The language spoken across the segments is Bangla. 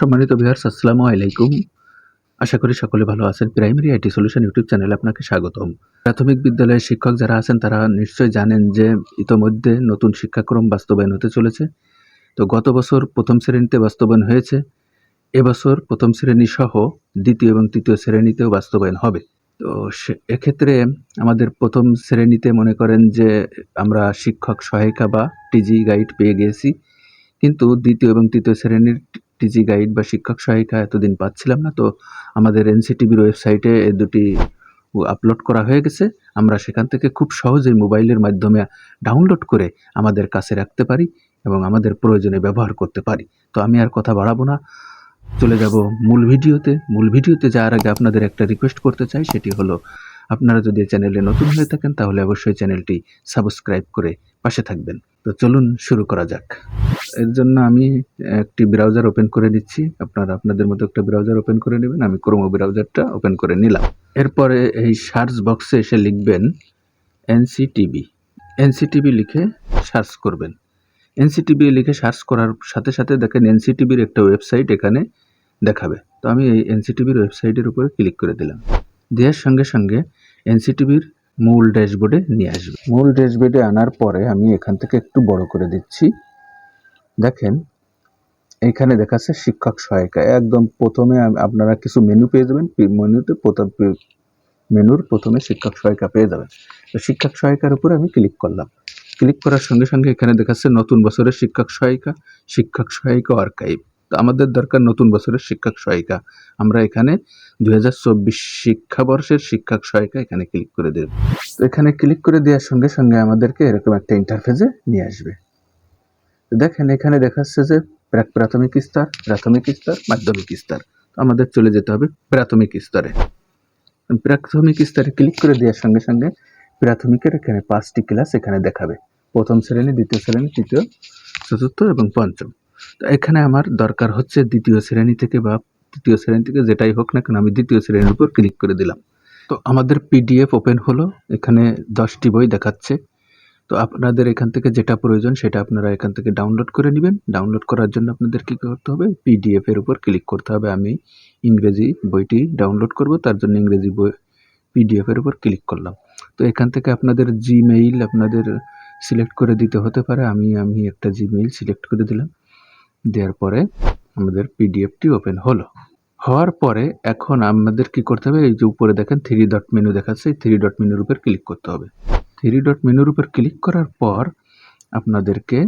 সম্মানিত ভিউয়ার্স আসসালামু আলাইকুম। আশা করি সকলে ভালো আছেন। প্রাইমারি আইটি সলিউশন ইউটিউব চ্যানেলে আপনাকে স্বাগতম। প্রাথমিক বিদ্যালয়ের শিক্ষক যারা আছেন, তারা নিশ্চয়ই জানেন যে ইতোমধ্যে নতুন শিক্ষাক্রম বাস্তবায়ন হতে চলেছে। তো গত বছর প্রথম শ্রেণীতে বাস্তবায়ন হয়েছে। এবছর প্রথম শ্রেণি সহ দ্বিতীয় এবং তৃতীয় শ্রেণীতেও বাস্তবায়ন হবে। তো এক্ষেত্রে আমাদের প্রথম শ্রেণীতে মনে করেন যে আমরা শিক্ষক সহায়িকা বা টিজি গাইড পেয়ে গিয়েছি। কিন্তু দ্বিতীয় এবং তৃতীয় শ্রেণির টিজি গাইড বা শিক্ষক সহায়িকা এতদিন পাচ্ছিলাম না, তো আমাদের এনসিটিভির ওয়েবসাইটে এই দুটি আপলোড করা হয়ে গেছে। আমরা সেখান থেকে খুব সহজেই মোবাইলের মাধ্যমে ডাউনলোড করে আমাদের কাছে রাখতে পারি এবং আমাদের প্রয়োজনে ব্যবহার করতে পারি। তো আমি আর কথা বাড়াবো না। চলে যাব মূল ভিডিওতে। মূল ভিডিওতে যাওয়ার আগে আপনাদের একটা রিকোয়েস্ট করতে চাই, সেটি হলো, আপনারা যদি চ্যানেলে নতুন হয়ে থাকেন তাহলে অবশ্যই চ্যানেলটি সাবস্ক্রাইব করে পাশে থাকবেন। তো চলুন শুরু করা যাক। এর জন্য আমি একটি ব্রাউজার ওপেন করে দিচ্ছি আপনারা আপনাদের মতো একটা ব্রাউজার ওপেন করে নেবেন। আমি ক্রোমো ব্রাউজারটা ওপেন করে নিলাম। এরপরে এই সার্চ বক্সে এসে লিখবেন এনসিটিভি। এনসিটিভি লিখে সার্চ করবেন। এনসিটিভি লিখে সার্চ করার সাথে সাথে দেখেন এনসিটিভির একটা ওয়েবসাইট এখানে দেখাবে। তো আমি এই এনসিটিভির ওয়েবসাইটের উপরে ক্লিক করে দিলাম। দেওয়ার সঙ্গে সঙ্গে এনসিটিভির মূল ড্যাশবোর্ডে নিয়ে আসবে। মূল ড্যাশবোর্ডে আনার পরে আমি এখান থেকে একটু বড় করে দিচ্ছি। দেখেন এইখানে দেখাচ্ছে শিক্ষক সহায়িকা। একদম প্রথমে আপনারা কিছু মেনু পেয়ে যাবেন। মেনুতে প্রথম মেনুর প্রথমে শিক্ষক সহায়িকা পেয়ে যাবেন। তো শিক্ষক সহায়িকার উপরে আমি ক্লিক করলাম। ক্লিক করার সঙ্গে সঙ্গে এখানে দেখাচ্ছে নতুন বছরের শিক্ষক সহায়িকা শিক্ষক সহায়িকা আর্কাইভ আমাদের দরকার নতুন বছরের শিক্ষক সহায়িকা। আমরা এখানে দুই হাজার চব্বিশ শিক্ষাবর্ষের শিক্ষক সহায়িকা এখানে ক্লিক করে দেব। তো এখানে ক্লিক করে দেওয়ার সঙ্গে সঙ্গে আমাদেরকে এরকম একটা ইন্টারফেসে নিয়ে আসবে। দেখেন, এখানে দেখাচ্ছে যে প্রাথমিক স্তর প্রাথমিক স্তর, মাধ্যমিক স্তর। তো আমাদের চলে যেতে হবে প্রাথমিক স্তরে। প্রাথমিক স্তরে ক্লিক করে দেওয়ার সঙ্গে সঙ্গে প্রাথমিকের এখানে পাঁচটি ক্লাস এখানে দেখাবে। প্রথম শ্রেণি, দ্বিতীয় শ্রেণি, তৃতীয়, চতুর্থ এবং পঞ্চম। এখানে আমার দরকার হচ্ছে দ্বিতীয় শ্রেণি থেকে বা তৃতীয় শ্রেণি থেকে যেটাই হোক না কেন আমি দ্বিতীয় শ্রেণির উপর ক্লিক করে দিলাম। তো আমাদের পিডিএফ ওপেন হলো, এখানে দশটি বই দেখাচ্ছে। তো আপনাদের এখান থেকে যেটা প্রয়োজন সেটা আপনারা এখান থেকে ডাউনলোড করে নেবেন। ডাউনলোড করার জন্য আপনাদের কী করতে হবে? পিডিএফ এর উপর ক্লিক করতে হবে। আমি ইংরেজি বইটি ডাউনলোড করব, তার জন্য ইংরেজি বই পিডিএফ এর উপর ক্লিক করলাম। তো এখান থেকে আপনাদের জিমেইল আপনাদের সিলেক্ট করে দিতে হতে পারে। আমি আমি একটা জিমেইল সিলেক্ট করে দিলাম। দেওয়ার পরে আমাদের পিডিএফটি ওপেন হলো। হওয়ার পরে এখন আমাদের কি করতে হবে? এই যে উপরে দেখেন থ্রি ডট মেনু দেখাচ্ছে থ্রি ডট মেনুর উপর ক্লিক করতে হবে। থ্রি ডট মেনুর উপর ক্লিক করার পর আপনাদেরকে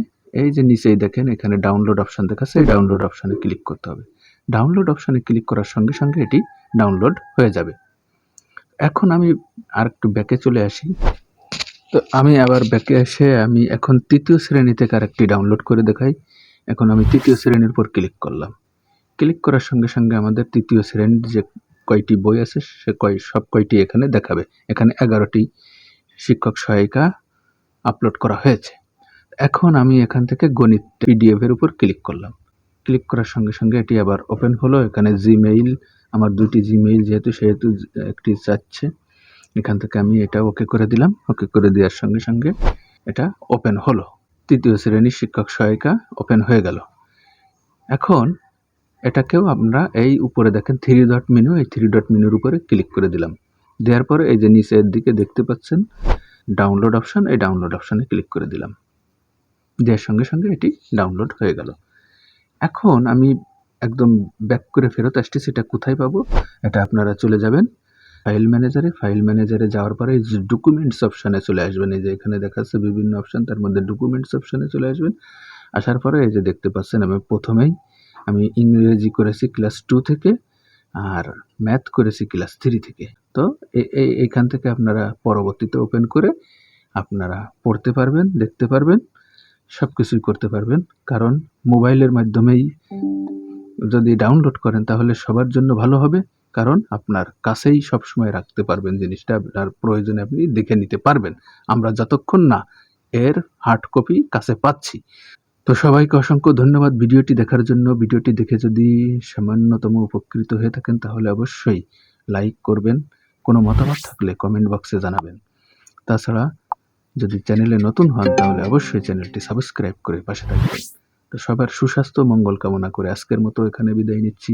এই যে নিচেই দেখেন, এখানে ডাউনলোড অপশান দেখাচ্ছে, এই ডাউনলোড অপশানে ক্লিক করতে হবে। ডাউনলোড অপশানে ক্লিক করার সঙ্গে সঙ্গে এটি ডাউনলোড হয়ে যাবে। এখন আমি আর একটু ব্যাকে চলে আসি। তো আমি আবার ব্যাকে এসে আমি এখন তৃতীয় শ্রেণি থেকে আরেকটি ডাউনলোড করে দেখাই। এখন আমি তৃতীয় শ্রেণির উপর ক্লিক করলাম। ক্লিক করার সঙ্গে সঙ্গে আমাদের তৃতীয় শ্রেণির যে কয়টি বই আছে, সে কয়, সব কয়টি এখানে দেখাবে। এখানে এগারোটি শিক্ষক সহায়িকা আপলোড করা হয়েছে। এখন আমি এখান থেকে গণিত পিডিএফ এর উপর ক্লিক করলাম। ক্লিক করার সঙ্গে সঙ্গে এটি আবার ওপেন হলো। এখানে জিমেইল আমার দুটি জিমেইল যেহেতু, সেহেতু একটি চাচ্ছে এখান থেকে আমি এটা ওকে করে দিলাম। ওকে করে দেওয়ার সঙ্গে সঙ্গে এটা ওপেন হলো। তৃতীয় শ্রেণির শিক্ষক সহায়িকা ওপেন হয়ে গেল। এখন এটাকেও আমরা এই উপরে দেখেন থ্রি ডট মেনু এই থ্রি ডট মেনুর উপরে ক্লিক করে দিলাম। দেওয়ার পরে এই যে নিচের দিকে দেখতে পাচ্ছেন ডাউনলোড অপশন এই ডাউনলোড অপশনে ক্লিক করে দিলাম। দেওয়ার সঙ্গে সঙ্গে এটি ডাউনলোড হয়ে গেল। এখন আমি একদম ব্যাক করে ফেরত আসছি সেটা কোথায় পাবো? এটা আপনারা চলে যাবেন ফাইল ম্যানেজারে ফাইল ম্যানেজারে যাওয়ার পরে ডকুমেন্টস অপশানে চলে আসবেন। এই যে এখানে দেখাচ্ছে বিভিন্ন অপশান তার মধ্যে ডকুমেন্টস অপশানে চলে আসবেন। আসার পরে এই যে দেখতে পাচ্ছেন, আমি প্রথমেই আমি ইংরেজি করেছি ক্লাস টু থেকে আর ম্যাথ করেছি ক্লাস থ্রি থেকে। তো এইখান থেকে আপনারা পরবর্তীতে ওপেন করে আপনারা পড়তে পারবেন, দেখতে পারবেন সব কিছুই করতে পারবেন। কারণ মোবাইলের মাধ্যমেই যদি ডাউনলোড করেন তাহলে সবার জন্য ভালো হবে। কারণ আপনার কাছেই সবসময় রাখতে পারবেন জিনিসটা আপনার প্রয়োজনে আপনি দেখে নিতে পারবেন। আমরা যতক্ষণ না এর হার্ড কপি কাছে পাচ্ছি। তো সবাইকে অসংখ্য ধন্যবাদ ভিডিওটি দেখার জন্য। ভিডিওটি দেখে যদি সামান্যতম উপকৃত হয়ে থাকেন তাহলে অবশ্যই লাইক করবেন। কোনো মতামত থাকলে কমেন্ট বক্সে জানাবেন। তাছাড়া যদি চ্যানেলে নতুন হন তাহলে অবশ্যই চ্যানেলটি সাবস্ক্রাইব করে পাশে থাকবেন। তো সবার সুস্বাস্থ্য, মঙ্গল কামনা করে আজকের মতো এখানে বিদায় নিচ্ছি।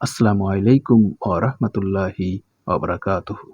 আসসালামু আলাইকুম ও রহমতুল্লাহি ওয়া বারাকাতুহু।